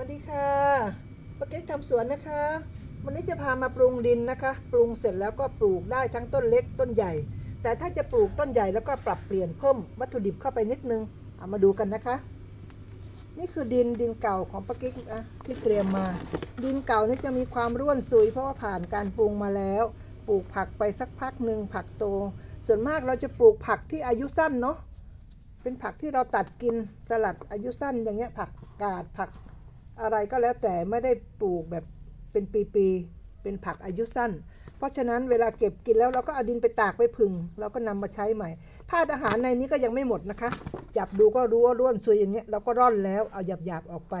วัสดีค่ะป้าเก๊กทำสวนนะคะ วันนี้จะพามาปรุงดินนะคะ ปรุงเสร็จแล้วก็ปลูกได้ทั้งต้นเล็กต้นใหญ่ แต่ถ้าจะปลูกต้นใหญ่แล้วก็ปรับเปลี่ยนเพิ่มวัตถุดิบเข้าไปนิดนึงเอามาดูกันนะคะ นี่คือดินดินเก่าของป้าเก๊กนะที่เตรียมมา ดินเก่านี่จะมีความร่วนซุยเพราะว่าผ่านการปรุงมาแล้ว ปลูกผักไปสักพักหนึ่งผักโต ส่วนมากเราจะปลูกผักที่อายุสั้นเนาะเป็นผักที่เราตัดกินสลัดอายุสั้นอย่างเงี้ยผักกาดผัก อะไรก็แล้วแต่ไม่ได้ปลูกแบบเป็นปีๆ เป็นผักอายุสั้น เพราะฉะนั้นเวลาเก็บกินแล้วเราก็เอาดินไปตากไปผึ่งเราก็นำมาใช้ใหม่ธาตุอาหารในนี้ก็ยังไม่หมดนะคะ จับดูก็รู้ว่าร่วนซุยอย่างเงี้ยเราก็ร่อนแล้วเอาหยาบๆออกไป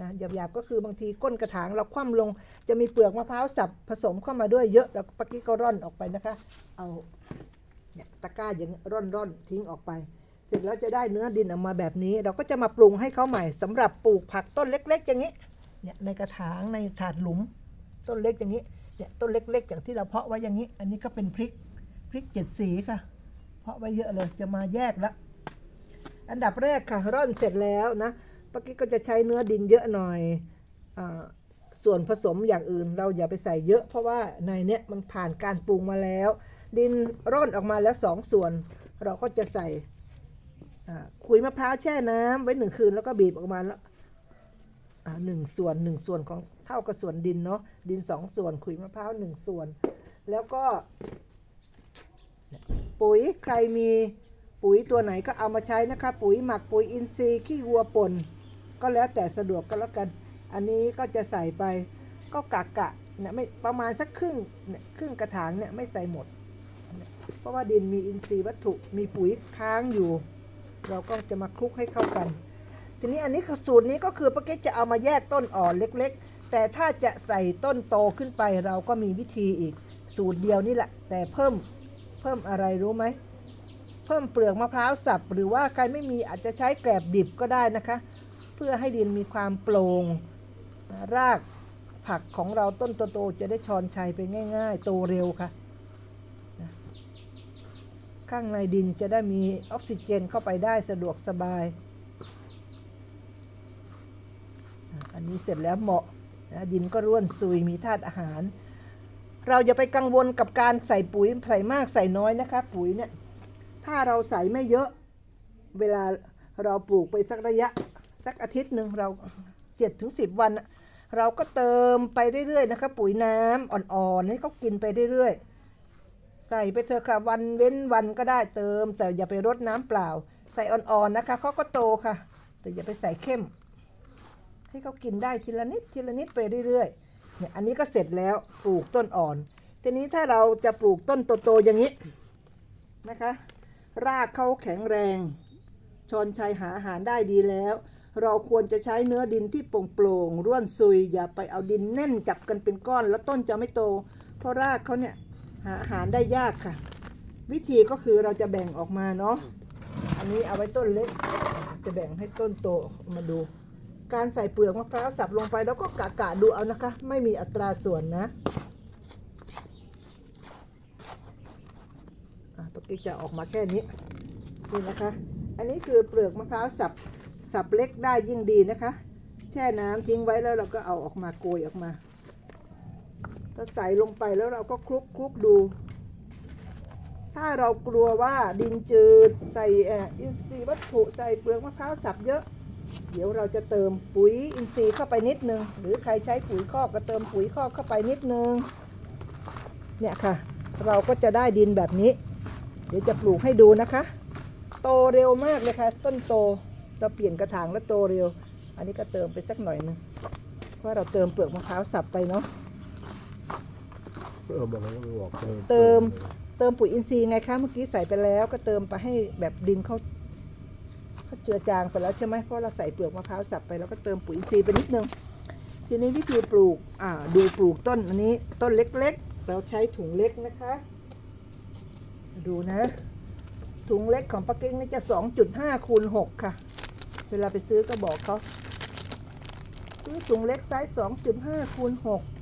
นะหยาบๆก็คือบางทีก้นกระถางเราคว่ำลง จะมีเปลือกมะพร้าวสับผสมเข้ามาด้วยเยอะแล้วปกี้ก็ร่อนออกไปนะคะ เอาเนี่ยตะกร้าอย่างร่อนๆทิ้งออกไป เสร็จแล้วจะได้เนื้อดินออกมาแบบนี้ เราก็จะมาปรุงให้เขาใหม่สำหรับปลูกผักต้นเล็ก ๆ อย่างนี้เนี่ยในกระถางในถาดหลุม ต้นเล็กอย่างนี้เนี่ยต้นเล็กๆอย่างที่เราเพาะไว้อย่างนี้ อันนี้ก็เป็นพริกพริกเจ็ดสีค่ะ เพาะไว้เยอะเลยจะมาแยกละอันดับแรกค่ะร่อนเสร็จแล้วนะปกี้ก็จะใช้เนื้อดินเยอะหน่อยอส่วนผสมอย่างอื่นเราอย่าไปใส่เยอะ เพราะว่าในเนี้ยมันผ่านการปรุงมาแล้ว ดินร่อนออกมาแล้วสองส่วน เราก็จะใส่ ขุยมะพร้าวแช่น้ำไว้หนึ่งคืนแล้วก็บีบออกมาแล้วหนึ่งส่วนหนึ่งส่วนของเท่ากับส่วนดินเนาะดินสองส่วนขุยมะพร้าวหนึ่งส่วน แล้วก็ ปุ๋ยใครมีปุ๋ยตัวไหนก็เอามาใช้นะคะ ปุ๋ยหมักปุ๋ยอินทรีย์ขี้วัวป่นก็แล้วแต่สะดวกก็แล้วกัน อันนี้ก็จะใส่ไปก็กะกะเนี่ยไม่ประมาณสักครึ่งเนี่ยครึ่งกระถางเนี่ยไม่ใส่หมด เพราะว่าดินมีอินทรีย์วัตถุมีปุ๋ยค้างอยู่ เราก็จะมาคลุกให้เข้ากัน ทีนี้อันนี้คือสูตรนี้ก็คือป้าเก๊กจะเอามาแยกต้นอ่อนเล็ก ๆ แต่ถ้าจะใส่ต้นโตขึ้นไปเราก็มีวิธีอีก สูตรเดียวนี่แหละ แต่เพิ่มเพิ่มอะไรรู้ไหมเพิ่มเปลือกมะพร้าวสับ หรือว่าใครไม่มีอาจจะใช้แกลบดิบก็ได้นะคะ เพื่อให้ดินมีความโปร่งรากผักของเราต้นโตๆจะได้ชอนชัยไปง่าย ๆ โตเร็วค่ะนะ ข้างในดินจะได้มีออกซิเจนเข้าไปได้สะดวกสบาย อันนี้เสร็จแล้วเหมาะนะดินก็ร่วนซุยมีธาตุอาหาร เราอย่าไปกังวลกับการใส่ปุ๋ยใส่มากใส่น้อยนะคะ ปุ๋ยเนี่ยถ้าเราใส่ไม่เยอะ เวลาเราปลูกไปสักระยะสักอาทิตย์หนึ่งเราเจ็ดถึงสิบวัน เราก็เติมไปเรื่อยๆนะคะ ปุ๋ยน้ำอ่อนๆให้เขากินไปเรื่อยๆ ใส่ไปเถอะค่ะวันเว้นวันก็ได้เติม แต่อย่าไปรดน้ำเปล่า ใส่อ่อนๆนะคะเขาก็โตค่ะ แต่อย่าไปใส่เข้ม ให้เขากินได้ทีละนิดทีละนิดไปเรื่อยๆเนี่ยอันนี้ก็เสร็จแล้วปลูกต้นอ่อน ทีนี้ถ้าเราจะปลูกต้นโตๆอย่างนี้นะคะ รากเขาแข็งแรงชอนชัยหาอาหารได้ดีแล้ว เราควรจะใช้เนื้อดินที่โปร่งๆร่วนซุย อย่าไปเอาดินแน่นจับกันเป็นก้อน แล้วต้นจะไม่โต เพราะรากเขาเนี่ยาอาหารได้ยากค่ะ วิธีก็คือเราจะแบ่งออกมาเนาะอันนี้เอาไว้ต้นเล็ก จะแบ่งให้ต้นโตมาดู การใส่เปลือกมะพร้าวสับลงไปแล้วก็กะกะดูเอานะคะ ไม่มีอัตราส่วนนะอะปกติจะออกมาแค่นี้นี่นะคะ อันนี้คือเปลือกมะพร้าวสับสับเล็กได้ยิ่งดีนะคะ แช่น้ำทิ้งไว้แล้วเราก็เอาออกมาโกยออกมา ก็ใส่ลงไปแล้วเราก็คลุกคลุกดู ถ้าเรากลัวว่าดินจืดใส่อ่ออินทรีย์วัตถุใส่เปลือกมะพร้าวสับเยอะ เดี๋ยวเราจะเติมปุ๋ยอินทรีย์เข้าไปนิดนึง หรือใครใช้ปุ๋ยคอกก็เติมปุ๋ยคอกเข้าไปนิดนึง เนี่ยค่ะ เราก็จะได้ดินแบบนี้ เดี๋ยวจะปลูกให้ดูนะคะ โตเร็วมากเลยค่ะ ต้นโตเราเปลี่ยนกระถางแล้วโตเร็ว อันนี้ก็เติมไปสักหน่อยนึงเพราะเราเติมเปลือกมะพร้าวสับไปเนาะ เออบอกแล้วก็บอกเติม เติมปุ๋ยอินทรีย์ไงคะเมื่อกี้ใส่ไปแล้ว ก็เติมไปให้แบบดินเขาเขาเจือจางไปแล้วใช่ไหมเพราะเราใส่เปลือกมะพร้าวสับไปแล้วก็เติมปุ๋ยอินทรีย์ไปนิดนึงทีนี้วิธีปลูกอ่าดูปลูกต้นอันนี้ต้นเล็กๆ เราใช้ถุงเล็กนะคะ ดูนะ ถุงเล็กของปักกิ้งนี่จะ2.5คูณ6ค่ะ เวลาไปซื้อก็บอกเขาซื้อถุงเล็กไซส์2.5คูณ6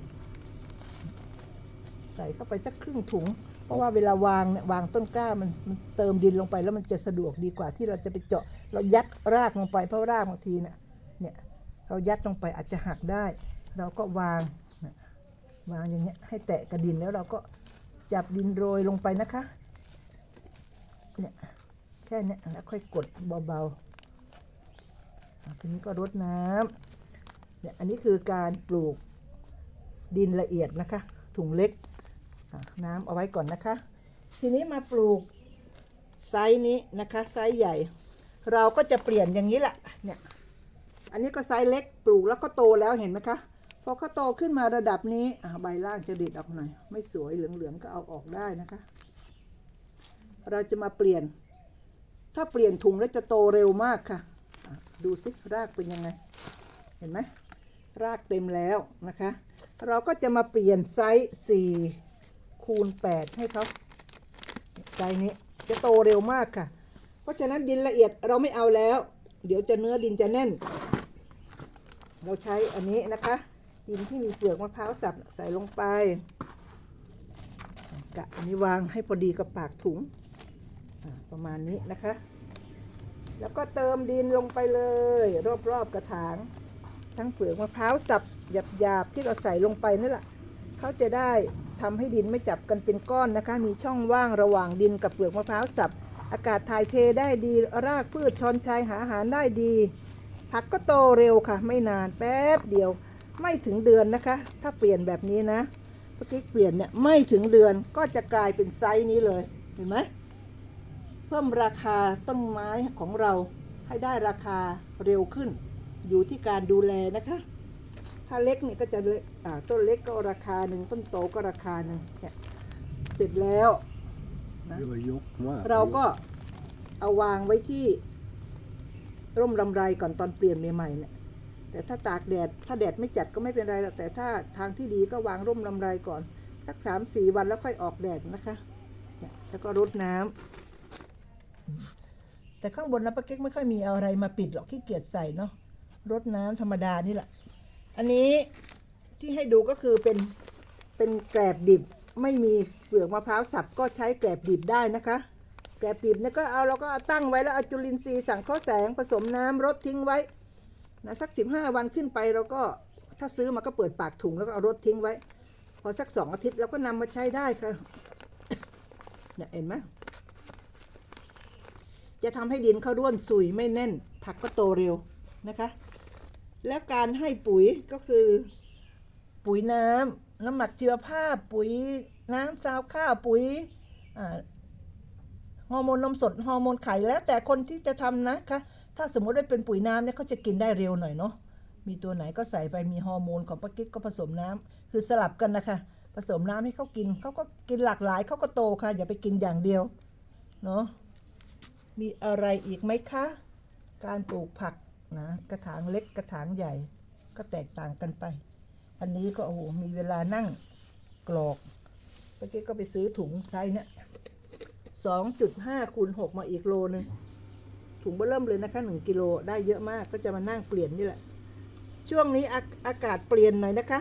ใส่เข้าไปสักครึ่งถุง เพราะว่าเวลาวางเนี่ยวางต้นกล้ามันมันเติมดินลงไปแล้วมันจะสะดวกดีกว่าที่เราจะไปเจาะ เรายัดรากลงไปเพราะรากบางทีเนี่ยเนี่ยเรายัดลงไปอาจจะหักได้ เราก็วางวางอย่างเงี้ยให้แตะกระดินแล้วเราก็จับดินโรยลงไปนะคะเนี่ยแค่เนี้ยแล้วค่อยกดเบาๆอะทีนี้ก็รดน้ำเนี่ยอันนี้คือการปลูกดินละเอียดนะคะ ถุงเล็ก น้ำเอาไว้ก่อนนะคะ ทีนี้มาปลูกไซส์นี้นะคะไซส์ใหญ่ เราก็จะเปลี่ยนอย่างนี้แหละเนี่ยอันนี้ก็ไซส์เล็กปลูกแล้วก็โตแล้วเห็นไหมคะพอเขาโตขึ้นมาระดับนี้ใบล่างจะดิดออกหน่อย ไม่สวยเหลืองๆก็เอาออกได้นะคะ เราจะมาเปลี่ยน ถ้าเปลี่ยนถุงแล้วจะโตเร็วมากค่ะ ดูสิรากเป็นยังไง เห็นไหมรากเต็มแล้วนะคะ เราก็จะมาเปลี่ยนไซส์4 คูณ 8 ให้เขาไซส์นี้จะโตเร็วมากค่ะ เพราะฉะนั้นดินละเอียดเราไม่เอาแล้ว เดี๋ยวจะเนื้อดินจะแน่น เราใช้อันนี้นะคะ ดินที่มีเปลือกมะพร้าวสับใส่ลงไปกะอันนี้วางให้พอดีกับปากถุงประมาณนี้นะคะ แล้วก็เติมดินลงไปเลย รอบๆกระถาง ทั้งเปลือกมะพร้าวสับหยาบๆที่เราใส่ลงไปนั่นแหละเขาจะได้ ทำให้ดินไม่จับกันเป็นก้อนนะคะ มีช่องว่างระหว่างดินกับเปลือกมะพร้าวสับ อากาศถ่ายเทได้ดี รากพืชชอนชัยหาอาหารได้ดี ผักก็โตเร็วค่ะ ไม่นานแป๊บเดียว ไม่ถึงเดือนนะคะ ถ้าเปลี่ยนแบบนี้นะเมื่อกี้เปลี่ยนเนี่ยไม่ถึงเดือนก็จะกลายเป็นไซส์นี้เลย เห็นไหม เพิ่มราคาต้นไม้ของเราให้ได้ราคาเร็วขึ้น อยู่ที่การดูแลนะคะ ถ้าเล็กเนี่ยก็จะเล็กอ่าต้นเล็กก็ราคาหนึ่งต้นโตก็ราคาหนึ่งเนี่ยเสร็จแล้วนะเรียกว่ายกว่าเราก็เอาวางไว้ที่ร่มลำไรก่อนตอนเปลี่ยนใหม่ๆเนี่ยแต่ถ้าตากแดดถ้าแดดไม่จัดก็ไม่เป็นไรหรอกแต่ถ้าทางที่ดีก็วางร่มลำไรก่อน สักสามสี่วันแล้วค่อยออกแดดนะคะเนี่ยแล้วก็รดน้ำแต่ข้างบนนะป้าเก๊กไม่ค่อยมีอะไรมาปิดหรอกขี้เกียจใส่เนาะรดน้ำธรรมดานี่แหละ อันนี้ที่ให้ดูก็คือเป็นเป็นแกลบดิบไม่มีเปลือกมะพร้าวสับก็ใช้แกลบดิบได้นะคะ แกลบดิบเนี่ยก็เอาเราก็เอาตั้งไว้แล้วเอาจุลินทรีย์สังเคราะห์แสงผสมน้ำรดทิ้งไว้นะสักสิบห้าวันขึ้นไปเราก็ถ้าซื้อมาก็เปิดปากถุงแล้วก็เอารดทิ้งไว้ พอสักสองอาทิตย์เราก็นำมาใช้ได้ค่ะเนี่ยเห็นไหมจะทำให้ดินเขาร่วนสุยไม่แน่น ผักก็โตเร็วนะคะ แล้วการให้ปุ๋ยก็คือ ปุ๋ยน้ำน้ำหมักเชีวภาพ ปุ๋ยน้ำซาวข้าวปุ๋ยฮอร์โมนนมสดฮอร์โมนไข่แล้วแต่คนที่จะทำนะคะ ถ้าสมมติว่าเป็นปุ๋ยน้ำเนี่ยเขาจะกินได้เร็วหน่อยเนาะมีตัวไหนก็ใส่ไปมีฮอร์โมนของปากิ๊กก็ผสมน้ำคือสลับกันนะคะ ผสมน้ำให้เขากินเขาก็กินหลากหลายเขาก็โตค่ะ อย่าไปกินอย่างเดียวเนาะมีอะไรอีกไหมคะ การปลูกผัก นะกระถางเล็กกระถางใหญ่ก็แตกต่างกันไป อันนี้ก็โอ้โหมีเวลานั่งกรอกเมื่อกี้ก็ไปซื้อถุงไซส์เนี่ยสองจุดห้าคูณหกมาอีกโลนึงถุงเบอร์เริ่มเลยนะคะหนึ่งกิโลได้เยอะมากก็จะมานั่งเปลี่ยนนี่แหละ ช่วงนี้อาอากาศเปลี่ยนหน่อยนะคะ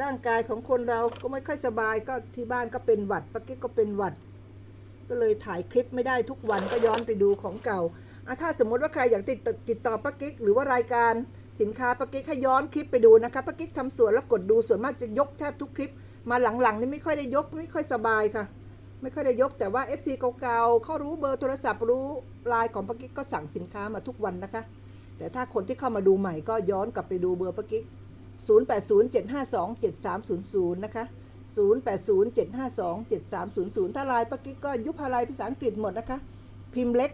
ร่างกายของคนเราก็ไม่ค่อยสบายก็ที่บ้านก็เป็นหวัดปะกิ๊กก็เป็นหวัด ก็เลยถ่ายคลิปไม่ได้ทุกวันก็ย้อนไปดูของเก่า ถ้าสมมติว่าใครอยากติดต่อติดต่อป้ากิ๊กหรือว่ารายการสินค้าป้ากิ๊กให้ย้อนคลิปไปดูนะคะป้ากิ๊กทำสวนแล้วกดดูส่วนมากจะยกแทบทุกคลิป มาหลังๆนี่ไม่ค่อยได้ยกไม่ค่อยสบายค่ะ ไม่ค่อยได้ยกแต่ว่า FC เก่าๆเขารู้เบอร์โทรศัพท์รู้ไลน์ของป้ากิ๊กก็สั่งสินค้ามาทุกวันนะคะ แต่ถ้าคนที่เข้ามาดูใหม่ก็ย้อนกลับไปดูเบอร์ป้ากิ๊ก0807527300 นะคะ 0807527300 ถ้าไลน์ป้ากิ๊กก็ยุพาไลภาษาอังกฤษหมดนะคะ พิมพ์เล็ก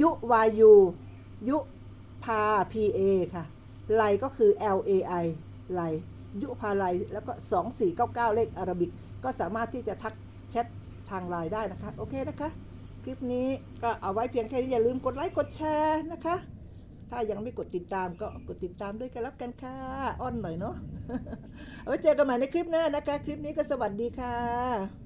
ยุวายูยุพา P A ค่ะไลก็คือ L A I ไลยุพาไลแล้วก็ 2499 เลขอารบิก ก็สามารถที่จะทักแชททางไลน์ได้นะคะ โอเคนะคะ คลิปนี้ก็เอาไว้เพียงแค่นี้ อย่าลืมกดไลค์กดแชร์นะคะ ถ้ายังไม่กดติดตามก็กดติดตามด้วยกันแล้วกันค่ะ อ้อนหน่อยเนาะเอาไว้เจอกันใหม่ในคลิปหน้านะคะ คลิปนี้ก็สวัสดีค่ะ